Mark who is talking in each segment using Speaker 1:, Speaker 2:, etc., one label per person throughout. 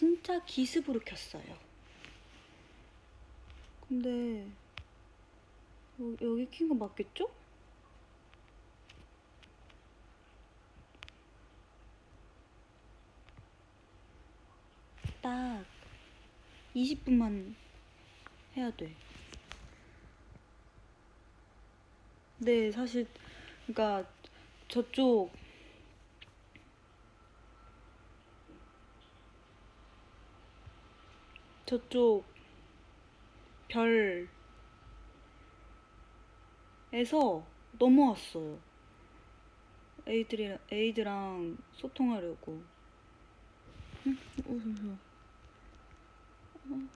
Speaker 1: 진짜 기습으로 켰어요. 근데 여, 여기 킨 거 맞겠죠? 딱 20분만 해야 돼. 네, 사실 그러니까 저쪽 저쪽 별에서 넘어왔어요. 에이들이랑 에이드랑 소통하려고. 응? 어, 잠시만. 어.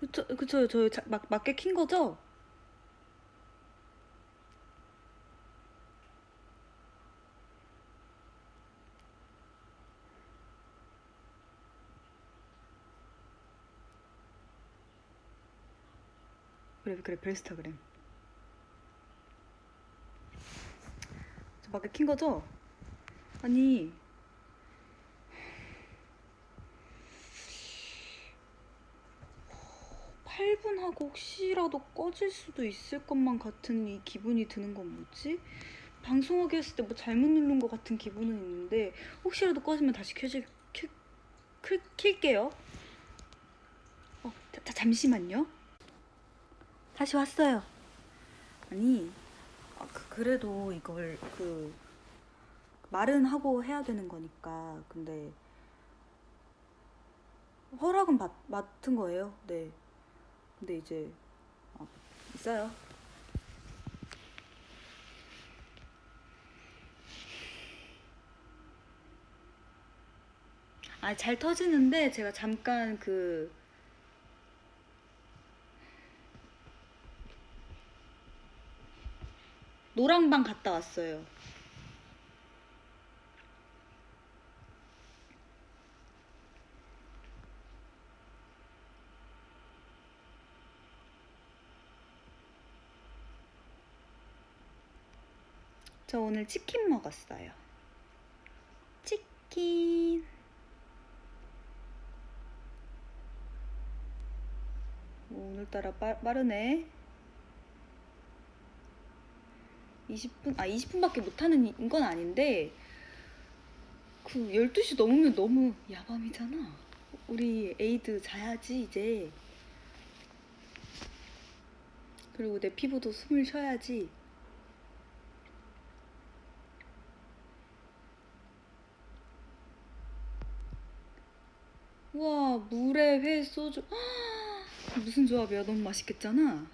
Speaker 1: 그쵸, 그쵸, 저 자- 막, 맞게 킨 거죠? 그래, 그래, 브레스타그램. 저 맞게 킨 거죠? 아니, 8분 하고 혹시라도 꺼질 수도 있을 것만 같은 이 기분이 드는 건 뭐지? 방송하기 했을 때 뭐 잘못 누른 것 같은 기분은 있는데 혹시라도 꺼지면 다시 켜질 켜, 켜, 킬게요. 어, 자, 자, 잠시만요. 다시 왔어요. 아니, 아, 그, 그래도 이걸 그 말은 하고 해야 되는 거니까 근데 허락은 받, 맡은 거예요. 네. 근데 이제 어, 있어요. 아, 잘 터지는데 제가 잠깐 그 노랑방 갔다 왔어요. 저 오늘 치킨 먹었어요. 치킨. 오늘따라 빠, 빠르네. 20분, 아, 20분밖에 못 하는 건 아닌데, 그 12시 넘으면 너무 야밤이잖아. 우리 에이드 자야지, 이제. 그리고 내 피부도 숨을 쉬어야지. 우와, 물에 회, 소주. 무슨 조합이야? 너무 맛있겠잖아.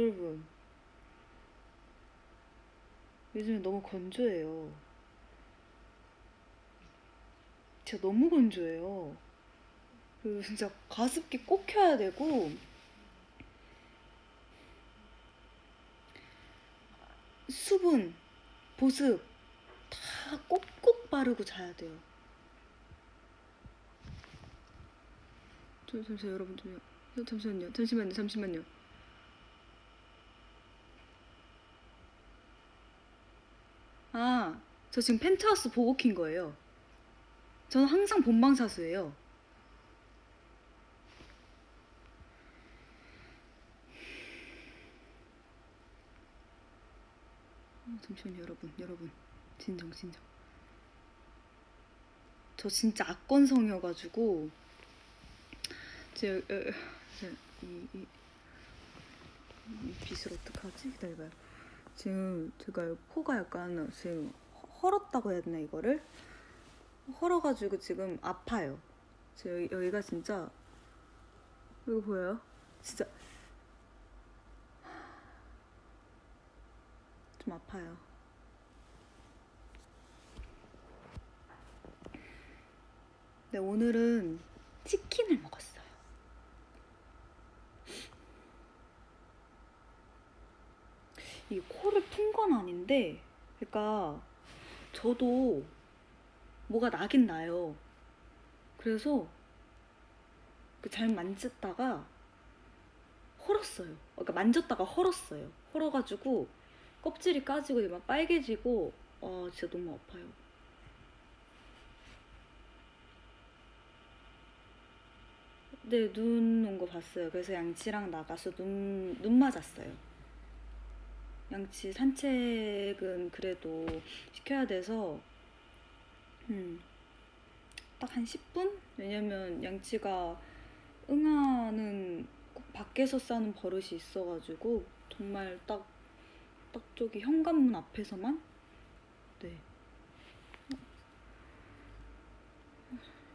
Speaker 1: 여러분, 요즘에 너무 건조해요. 진짜 너무 건조해요. 그리고 진짜 가습기 꼭 켜야 되고, 수분, 보습 다 꼭꼭 바르고 자야 돼요. 저, 잠시만요, 여러분. 저, 잠시만요. 잠시만요. 잠시만요. 아, 저 지금 펜트하우스 보고 킨 거예요. 저는 항상 본방사수예요. 어, 잠시만요, 여러분. 여러분. 진정, 진정. 저 진짜 악건성이어가지고 제, 어, 제 이, 이, 이 빗을 어떡하지? 기다려봐요. 지금 제가 코가 약간 지금 허- 헐었다고 해야 되나 이거를? 헐어가지고 지금 아파요. 제 여기, 여기가 진짜 이거 보여요? 진짜 좀 아파요. 네, 오늘은 치킨을 먹었어요. 이 코를 푼 건 아닌데, 그러니까 저도 뭐가 나긴 나요. 그래서 그잘 만졌다가 헐었어요. 그러니까 만졌다가 헐었어요. 헐어가지고 껍질이 까지고 막 빨개지고 어 진짜 너무 아파요. 네, 눈 온 거 봤어요. 그래서 양치랑 나가서 눈, 눈 맞았어요. 양치 산책은 그래도 시켜야 돼서, 음, 딱 한 10분? 왜냐면 양치가 응아는 꼭 밖에서 싸는 버릇이 있어가지고, 정말 딱, 딱 저기 현관문 앞에서만? 네.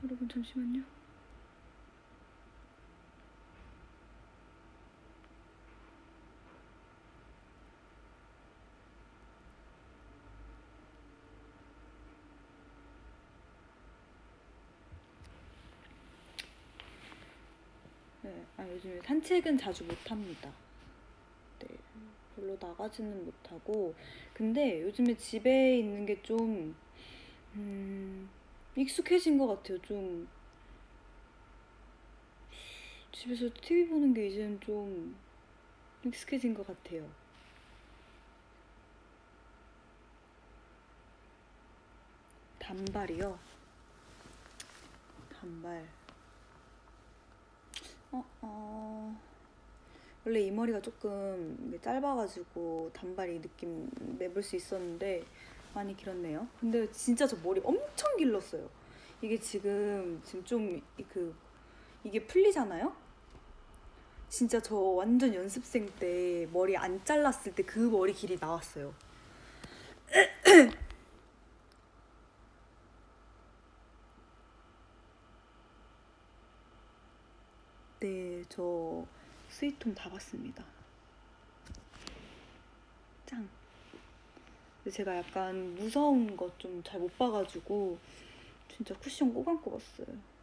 Speaker 1: 여러분, 잠시만요. 네, 아, 요즘에 산책은 자주 못 합니다. 네, 별로 나가지는 못하고. 근데 요즘에 집에 있는 게 좀, 음, 익숙해진 것 같아요. 좀, 집에서 TV 보는 게 이제는 좀 익숙해진 것 같아요. 단발이요? 단발. 어, 어. 원래 이 머리가 조금 짧아가지고 단발이 느낌 내볼 수 있었는데 많이 길었네요. 근데 진짜 저 머리 엄청 길렀어요. 이게 지금 지금 좀 그 이게 풀리잖아요? 진짜 저 완전 연습생 때 머리 안 잘랐을 때 그 머리 길이 나왔어요. 네, 저 스위트홈 다 봤습니다. 짱. 제가 약간 무서운 거좀잘 못 봐가지고 진짜 쿠션 꼭 안고 봤어요.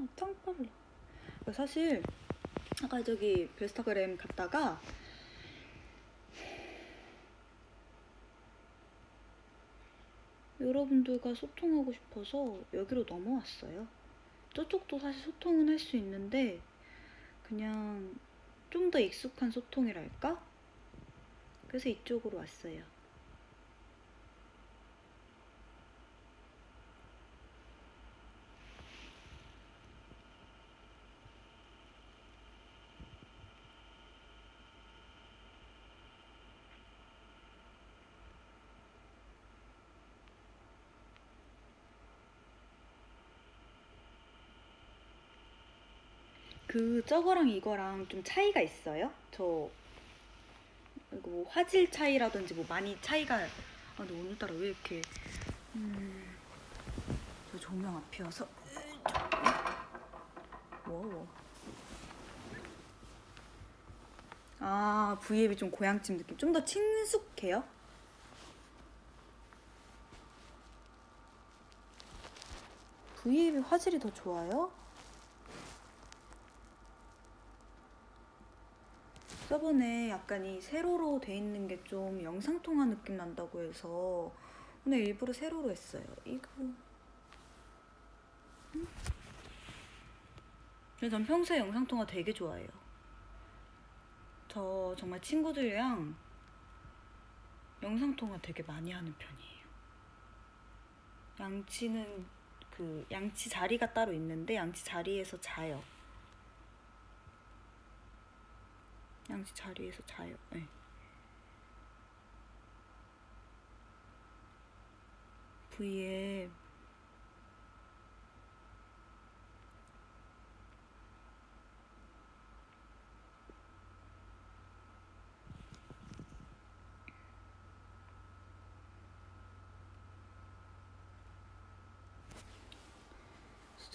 Speaker 1: 아, 짱 빨라. 사실 아까 저기 벨스타그램 갔다가 여러분들과 소통하고 싶어서 여기로 넘어왔어요. 저쪽도 사실 소통은 할 수 있는데 그냥 좀 더 익숙한 소통이랄까? 그래서 이쪽으로 왔어요. 그 저거랑 이거랑 좀 차이가 있어요? 저 이거 뭐 화질 차이라든지 뭐 많이 차이가 아 근데 오늘따라 왜 이렇게 음, 저 조명 앞이어서 워. 아 V앱이 좀 고향집 느낌 좀 더 친숙해요? V앱이 화질이 더 좋아요? 저번에 약간 이 세로로 돼 있는 게 좀 영상통화 느낌 난다고 해서 오늘 일부러 세로로 했어요. 이거. 음? 근데 전 평소에 영상통화 되게 좋아해요. 저 정말 친구들이랑 영상통화 되게 많이 하는 편이에요. 양치는 그 양치 자리가 따로 있는데 양치 자리에서 자요. 양치 자리에서 자요. 네. V에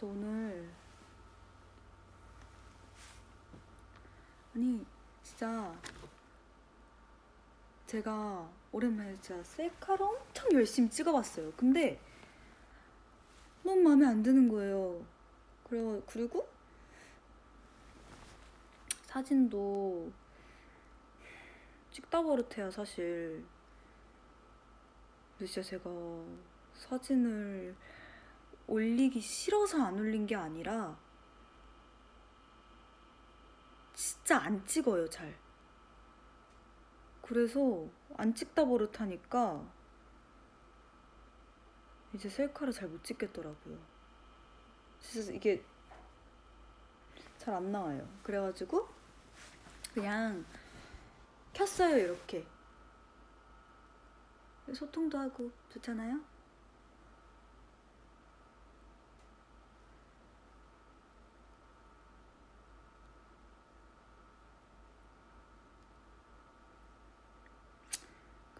Speaker 1: 오늘 아니 진짜 제가 오랜만에 진짜 셀카를 엄청 열심히 찍어봤어요. 근데 너무 마음에 안 드는 거예요. 그래 그리고 사진도 찍다 버릇해야 사실. 근데 진짜 제가 사진을 올리기 싫어서 안 올린 게 아니라 진짜 안 찍어요, 잘. 그래서 안 찍다 버릇하니까 이제 셀카를 잘 못 찍겠더라고요. 진짜 이게 잘 안 나와요. 그래가지고 그냥 켰어요, 이렇게. 소통도 하고 좋잖아요?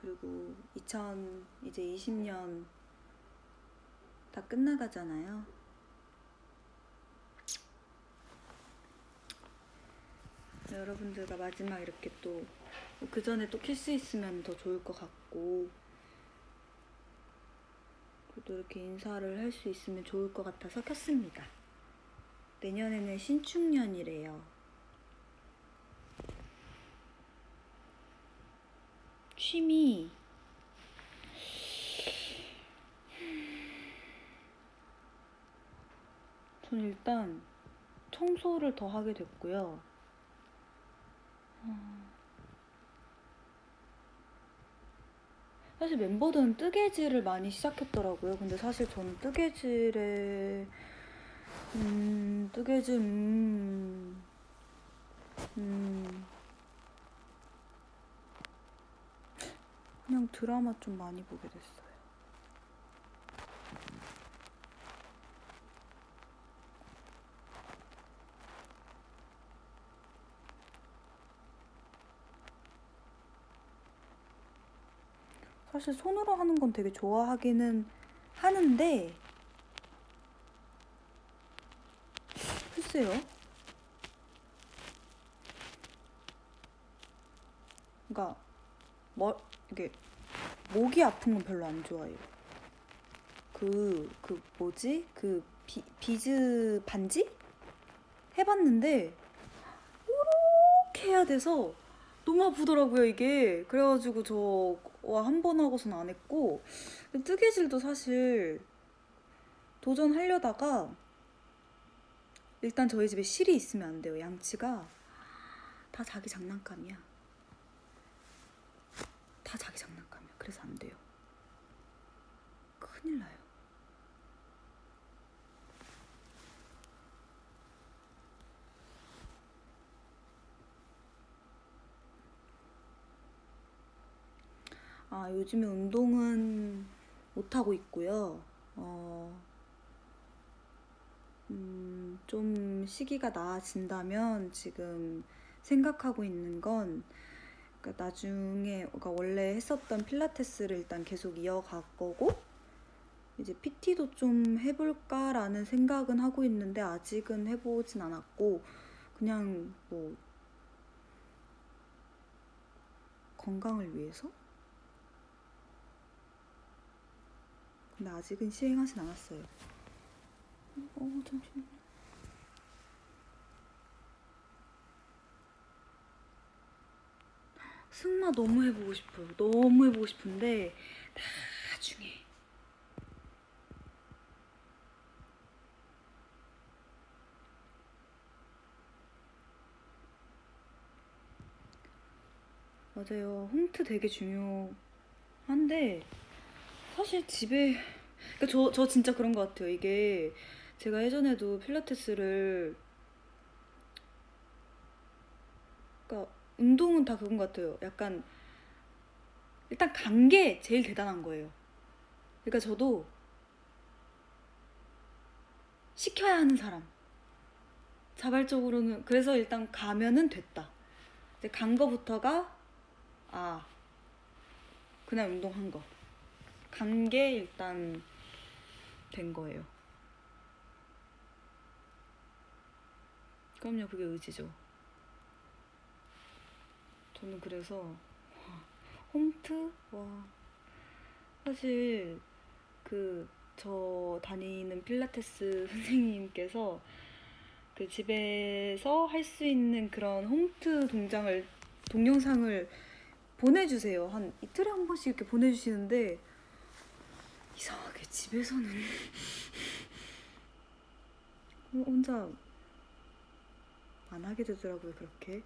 Speaker 1: 그리고 2000 이제 20년 다 끝나가잖아요. 여러분들과 마지막 이렇게 또 그 전에 또 킬 수 있으면 더 좋을 것 같고 또 이렇게 인사를 할 수 있으면 좋을 것 같아서 켰습니다. 내년에는 신축년이래요. 취미 저는 일단 청소를 더 하게 됐고요. 어, 사실 멤버들은 뜨개질을 많이 시작했더라고요. 근데 사실 저는 뜨개질에 음, 뜨개질 음, 음, 그냥 드라마 좀 많이 보게 됐어요. 사실 손으로 하는 건 되게 좋아하기는 하는데 글쎄요. 그러니까 뭐 이게 목이 아픈 건 별로 안 좋아해요. 그, 그 뭐지? 그 비, 비즈 반지? 해봤는데 이렇게 해야 돼서 너무 아프더라고요 이게. 그래가지고 저한 번 하고선 안 했고 뜨개질도 사실 도전하려다가 일단 저희 집에 실이 있으면 안 돼요. 양치가 다 자기 장난감이야. 다 자기 장난감이야. 그래서 안 돼요. 큰일 나요. 아, 요즘에 운동은 못하고 있고요. 어, 음, 좀 시기가 나아진다면 지금 생각하고 있는 건 그러니까 나중에 그러니까 원래 했었던 필라테스를 일단 계속 이어갈 거고 이제 PT도 좀 해볼까라는 생각은 하고 있는데 아직은 해보진 않았고 그냥 뭐 건강을 위해서? 근데 아직은 시행하진 않았어요. 어, 잠시만 승마 너무 해보고 싶어요. 너무 해보고 싶은데 나중에 맞아요. 홈트 되게 중요한데 사실 집에 그러니까 저, 저 진짜 그런 것 같아요. 이게 제가 예전에도 필라테스를 그러니까 운동은 다 그런 것 같아요. 약간 일단 간 게 제일 대단한 거예요. 그러니까 저도 시켜야 하는 사람. 자발적으로는 그래서 일단 가면은 됐다. 이제 간 거부터가 아 그냥 운동한 거. 간 게 일단 된 거예요. 그럼요, 그게 의지죠. 저는 그래서 홈트? 와. 사실 그 저 다니는 필라테스 선생님께서 그 집에서 할 수 있는 그런 홈트 동작을 동영상을 보내주세요. 한 이틀에 한 번씩 이렇게 보내주시는데 이상하게 집에서는 혼자 안 하게 되더라고요. 그렇게.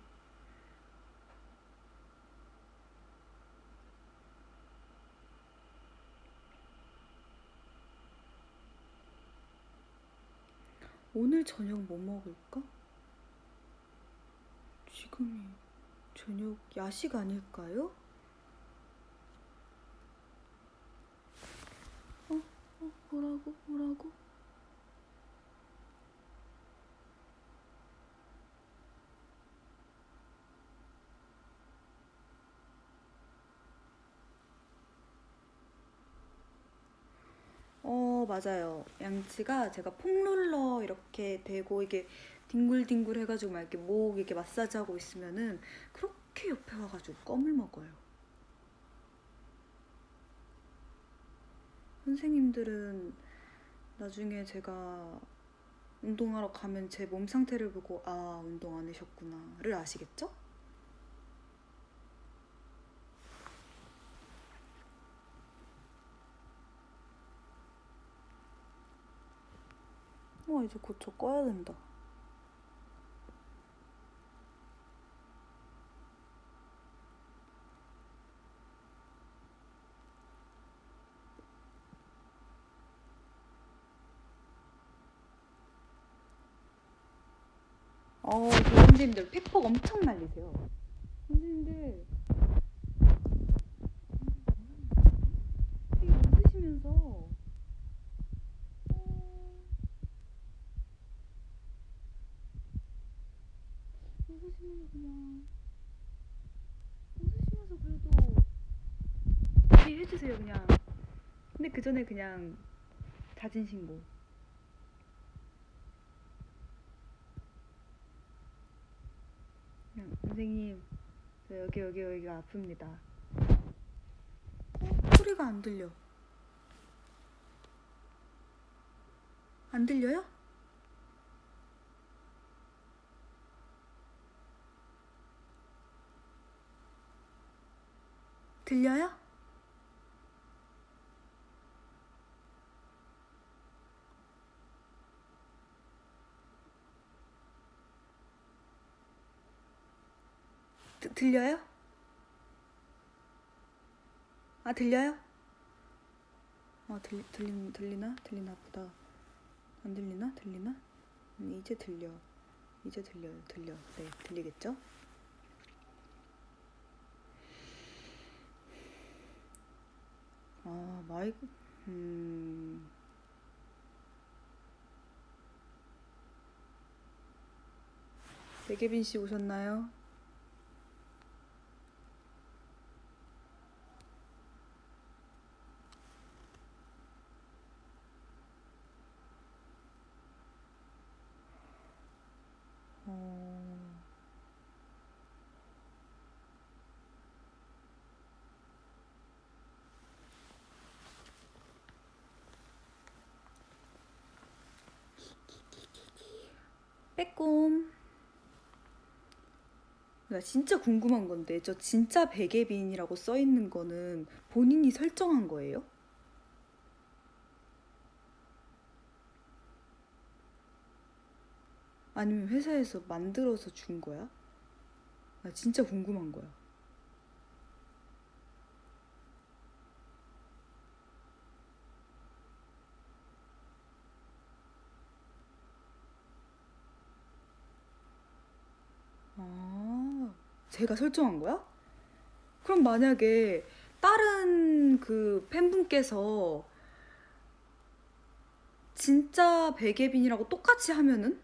Speaker 1: 오늘 저녁 뭐 먹을까? 지금이 저녁 야식 아닐까요? 어? 어? 뭐라고? 뭐라고? 어, 맞아요. 양치가 제가 폼롤러 이렇게 대고 이게 뒹굴뒹굴 해가지고 막 이렇게 목 이렇게 마사지 하고 있으면은 그렇게 옆에 와가지고 껌을 먹어요. 선생님들은 나중에 제가 운동하러 가면 제 몸 상태를 보고 아, 운동 안 하셨구나를 아시겠죠? 어, 이제 곧저 꺼야 된다. 어, 저 선생님들 팩폭 엄청 날리세요. 선생님들 되게 웃으시면서 어, 웃으시면서 그냥 웃으시면서 그래도 얘기 해주세요 그냥. 근데 그 전에 그냥 자진 신고. 그냥 선생님 저 여기 여기 여기가 아픕니다. 어? 소리가 안 들려. 안 들려요? 들려요? 드, 들려요? 아 들려요? 아 들리 들리 들리나 들리나 보다. 안 들리나 들리나? 음, 이제 들려. 이제 들려요. 들려. 네 들리겠죠? 아 마이크 음. 백예빈 씨 오셨나요? 어... 빼꼼. 나 진짜 궁금한 건데, 저 진짜 백예빈이라고 써 있는 거는 본인이 설정한 거예요? 아니면 회사에서 만들어서 준 거야? 나 진짜 궁금한 거야. 아, 제가 설정한 거야? 그럼 만약에 다른 그 팬분께서 진짜 백예빈이라고 똑같이 하면은?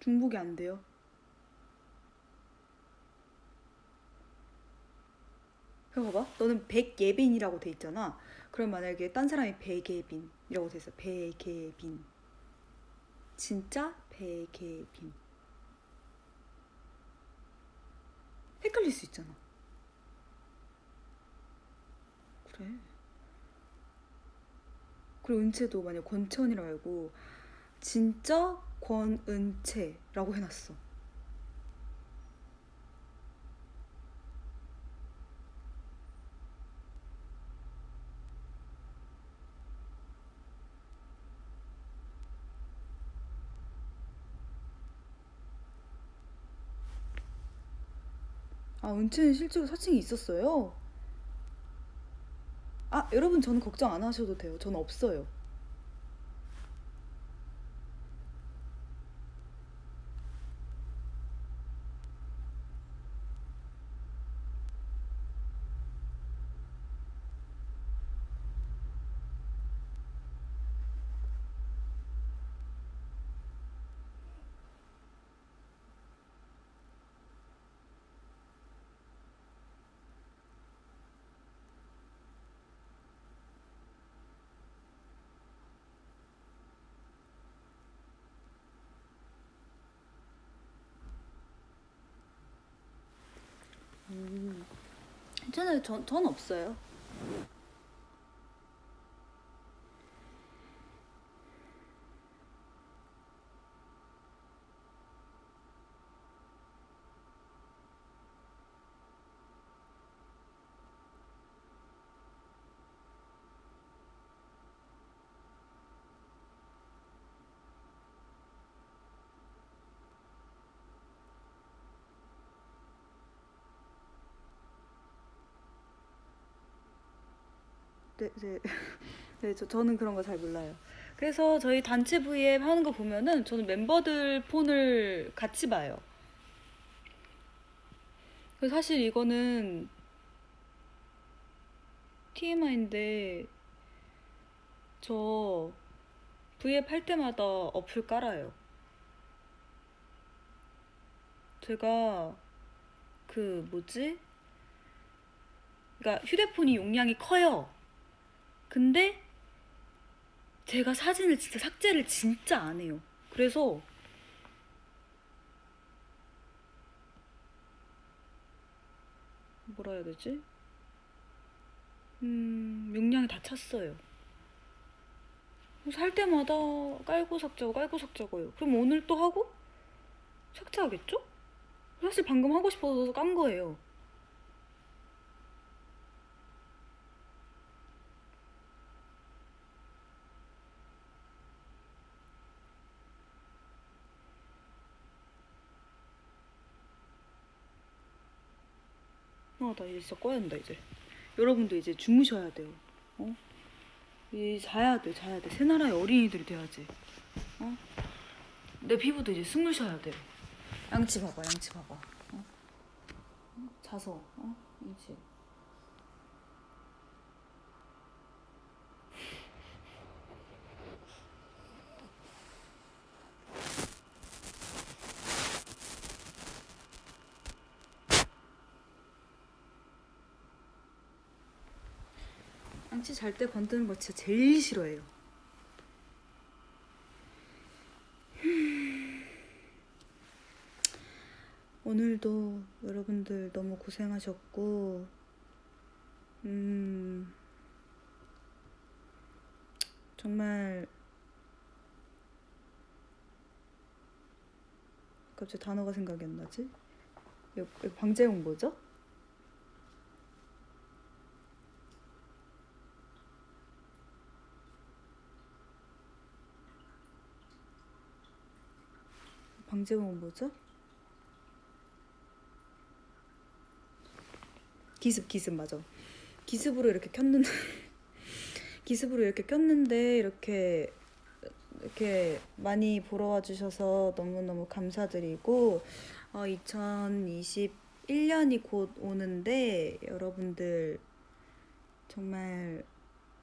Speaker 1: 중복이 안 돼요. 그거 봐. 너는 백예빈이라고 돼 있잖아. 그럼 만약에 딴 사람이 백예빈이라고 돼 있어. 백예빈. 진짜 백예빈. 헷갈릴 수 있잖아. 그래. 그리고 은채도 만약 권채원이라고 알고 진짜 권은채라고 해놨어. 아, 은채는 실제로 사칭이 있었어요? 아, 여러분 저는 걱정 안 하셔도 돼요. 저는 없어요. 음. 저는 전, 전 없어요. 네, 네. 네, 저, 저는 그런 거 잘 몰라요. 그래서 저희 단체 V앱 하는 거 보면은 저는 멤버들 폰을 같이 봐요. 사실 이거는 TMI인데 저 V앱 할 때마다 어플 깔아요. 제가 그 뭐지? 그러니까 휴대폰이 용량이 커요. 근데 제가 사진을 진짜 삭제를 진짜 안 해요. 그래서 뭐라 해야 되지? 음, 용량이 다 찼어요. 살 때마다 깔고 삭제하고 깔고 삭제하고요. 그럼 오늘 또 하고 삭제하겠죠? 사실 방금 하고 싶어서 깐 거예요. 아, 나 이제 진짜 꺼야 된다, 이제. 여러분도 이제 주무셔야 돼요. 어? 이 자야 돼, 자야 돼. 새 나라의 어린이들이 돼야지. 어? 내 피부도 이제 숨을 쉬어야 돼. 양치 봐봐, 양치 봐봐. 어? 어? 자서, 어? 이제. 양치 잘 때 건드는 거 진짜 제일 싫어해요. 오늘도 여러분들 너무 고생하셨고, 음, 정말, 갑자기 단어가 생각이 안 나지? 이거, 방제용 뭐죠? 방제목은 뭐죠? 기습 기습 맞아 기습으로 이렇게 켰는데 기습으로 이렇게 켰는데 이렇게 이렇게 많이 보러 와주셔서 너무너무 감사드리고 어, 2021년이 곧 오는데 여러분들 정말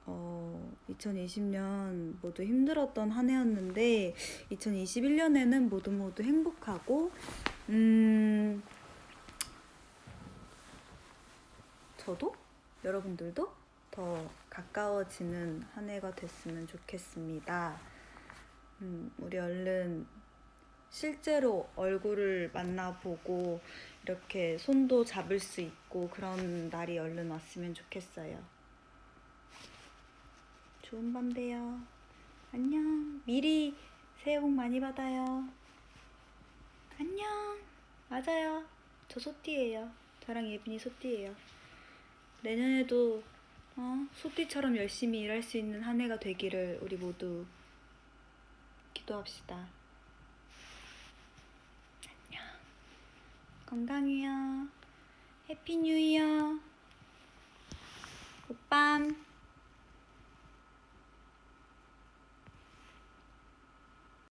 Speaker 1: 어, 2020년 모두 힘들었던 한 해였는데 2021년에는 모두 모두 행복하고 음 저도 여러분들도 더 가까워지는 한 해가 됐으면 좋겠습니다. 음, 우리 얼른 실제로 얼굴을 만나보고 이렇게 손도 잡을 수 있고 그런 날이 얼른 왔으면 좋겠어요. 좋은 밤 되요. 안녕. 미리 새해 복 많이 받아요. 안녕. 맞아요. 저 소띠예요. 저랑 예빈이 소띠예요. 내년에도 어, 소띠처럼 열심히 일할 수 있는 한 해가 되기를 우리 모두 기도합시다. 안녕. 건강해요. 해피 뉴 이어. 굿밤.